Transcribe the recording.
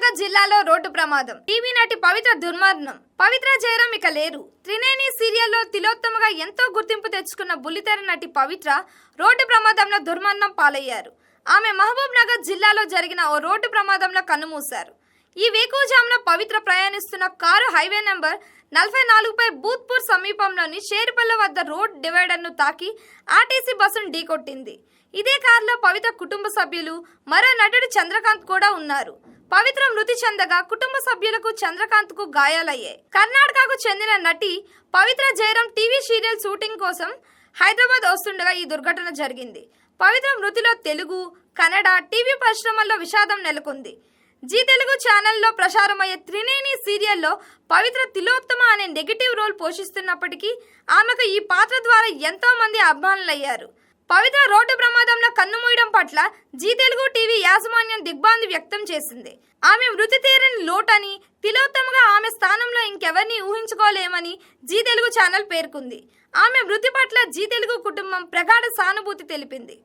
నగర్ జిల్లాలో రోడ్డు ప్రమాదం. టీవీ నటి పవిత్ర దుర్మరణం. పవిత్ర జయరాం ఇక లేరు. త్రినేని సీరియల్లో తిలోత్తమగా ఎంతో గుర్తింపు తెచ్చుకున్న బుల్లితెర నటి పవిత్ర రోడ్డు ప్రమాదంలో దుర్మరణం పాలయ్యారు. ఆమె మహబూబ్ నగర్ జిల్లాలో జరిగిన ఓ రోడ్డు ప్రమాదంలో కన్నుమూశారు. ఈ వేకువజామున పవిత్ర ప్రయాణిస్తున్న కారు హైవే నంబర్ నలభై నాలుగుపై బూత్పూర్ సమీపంలోని షేర్పల్ల వద్ద రోడ్ డివైడర్ను తాకి ఆర్టీసీ బస్సును ఢీకొట్టింది. ఇదే కారులో పవిత్ర కుటుంబ సభ్యులు మరో నటుడు చంద్రకాంత్ కూడా ఉన్నారు. పవిత్ర మృతి చెందగా కుటుంబ సభ్యులకు చంద్రకాంత్కు గాయాలయ్యాయి. కర్ణాటకకు చెందిన నటి Pavithra Jayaram TV serial shooting కోసం హైదరాబాద్ వస్తుండగా ఈ దుర్ఘటన జరిగింది. పవిత్ర మృతిలో తెలుగు కన్నడ టీవీ పరిశ్రమల్లో విషాదం నెలకొంది. జీ తెలుగు ఛానల్లో ప్రసారమయ్యే త్రినేని సీరియల్లో పవిత్ర తిలోత్తమ అనే నెగిటివ్ రోల్ పోషిస్తున్నప్పటికీ ఆమెకు ఈ పాత్ర ద్వారా ఎంతో మంది అభిమానులయ్యారు. పవిత్ర రోడ్డు ప్రమాదంలో పట్ల జీ తెలుగు టీవీ యాజమాన్యం దిగ్భ్రాంతి వ్యక్తం చేసింది. ఆమె మృతి తీరని లోటని తిలోత్తమగా ఆమె స్థానంలో ఇంకెవరిని ఊహించుకోలేమని జీ తెలుగు ఛానల్ పేర్కొంది. ఆమె మృతి పట్ల జీ తెలుగు కుటుంబం ప్రగాఢ సానుభూతి తెలిపింది.